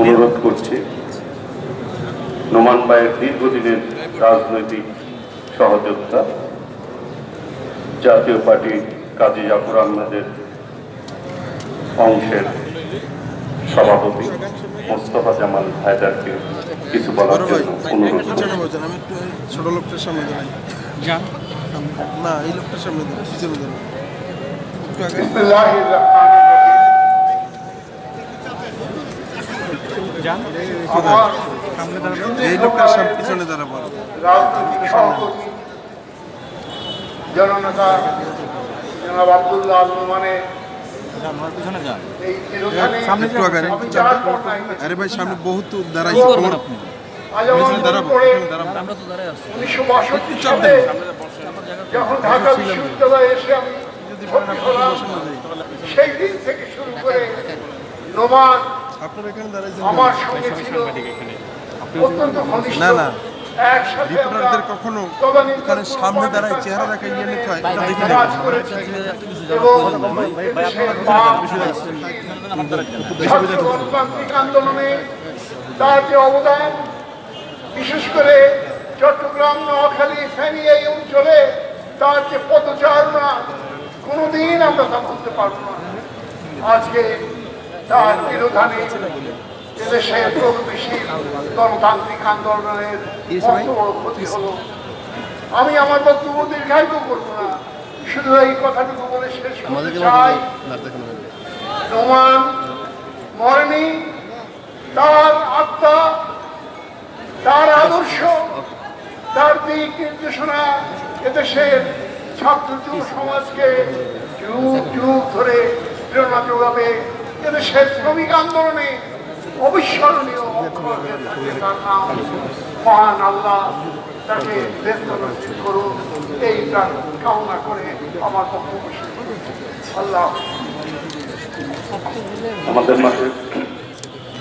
অনুরোধ করছি। নোমান ভাইয়ের দীর্ঘদিনের রাজনৈতিক সহযোগিতা জাতীয় পার্টি কাজী জাফর আহমেদের অংশের সভাপতি মোস্তফা জামাল হায়দারকে কিছু বলার জন্য অনুরোধ ছোট লোকটার সামনে না এই লোকটার সামনে দাঁড়াই এই লোকটার সামনে পিছনে দাঁড়াবো জননেতা জনাব আব্দুল্লাহ আল নোমানের এই একটু আগে। আরে ভাই সামনে বহুত দাঁড়াইছে। আমার পিছনে দাঁড়াবো যখন ঢাকা বিশ্ববিদ্যালয়ে এসে আমি সেই দিন থেকে শুরু করে নোমান আপনার এখানে দাঁড়াইছেন আমার সঙ্গে ছিল না, না। রিপোর্টারদের কখনো এখানে সামনে দাঁড়ায় চেহারা দেখা ইয়ে নিতে হয় আন্দোলনে তার যে অবদান বিশেষ করে চট্টগ্রাম নোয়াখালী ফেনী এই অঞ্চলে তার যে পদচারণা কোনোদিন আমরা তা ভুলতে পারব না আজকে তার বিরোধানে এদেশের প্রগতিশীল গণতান্ত্রিক আন্দোলনের বড় ক্ষতি হলো। আমি আমার বক্তব্য দীর্ঘায়িত করব না। শুধু এই কথাটুকু বলে শেষ করতে চাই। নোমান মরেনি তার আত্মা তার আদর্শ তার দিক নির্দেশনা এদেশের ছাত্র যুব সমাজকে যুগ যুগ ধরে প্রেরণা যোগাবে। এদেশের শ্রমিক আন্দোলনে অবিস্মরণীয় তার নাম আল্লাহ তাকে করুন, এই কামনা করে আমার বক্তব্য আল্লাহ আমাদের মাঝে